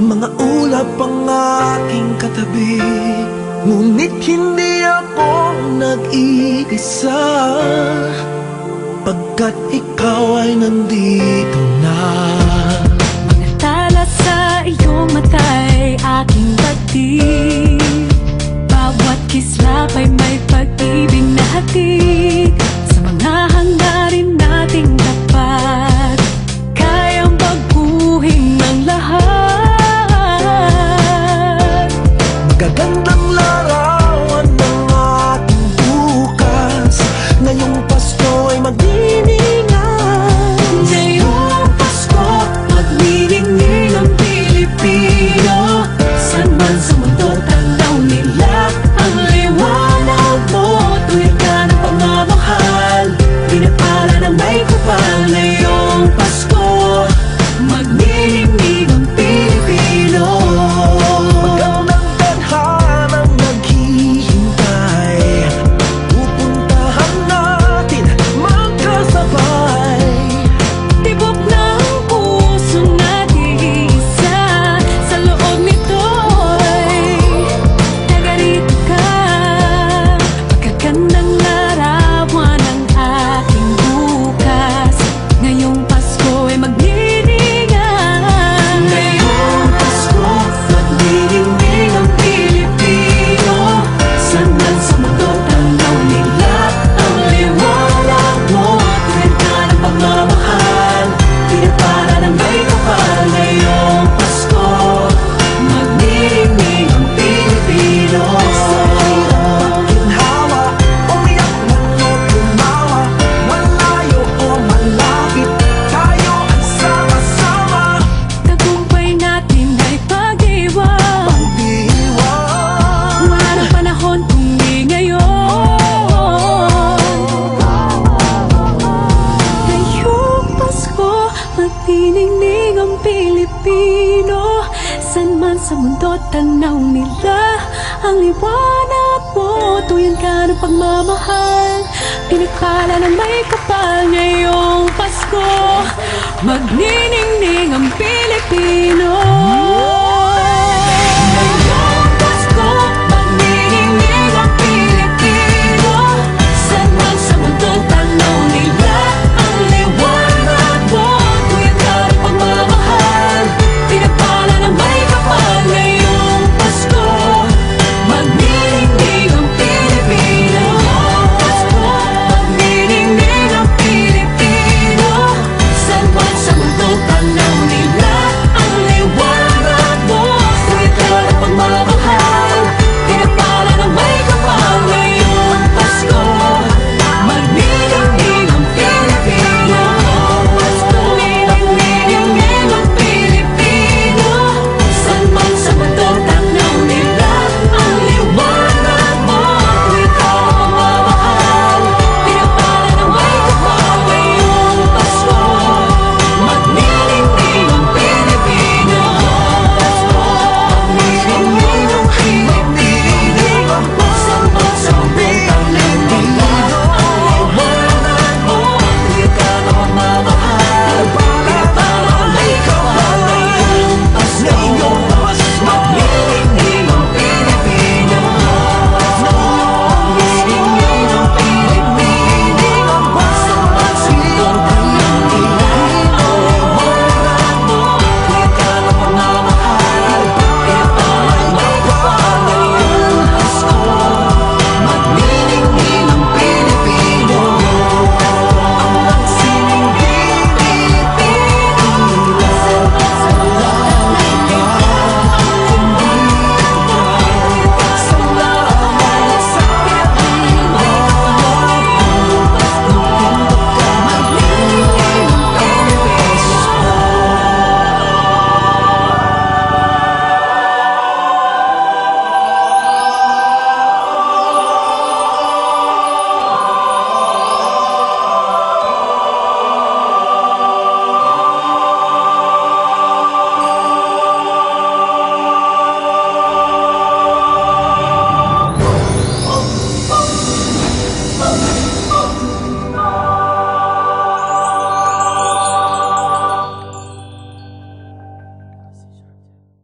Mga ulap ang aking katabi Ngunit hindi ako nag-iisa. Pagkat ikaw ay nandito na. Mga tala sa iyong mata ay aking dati Bawat kislap sa mundo tanaw nila. Ang liwanag mo, tuyan ka ng pagmamahal. Pinakala na may kapal ngayong Pasko. Magniningning ang Pilipino.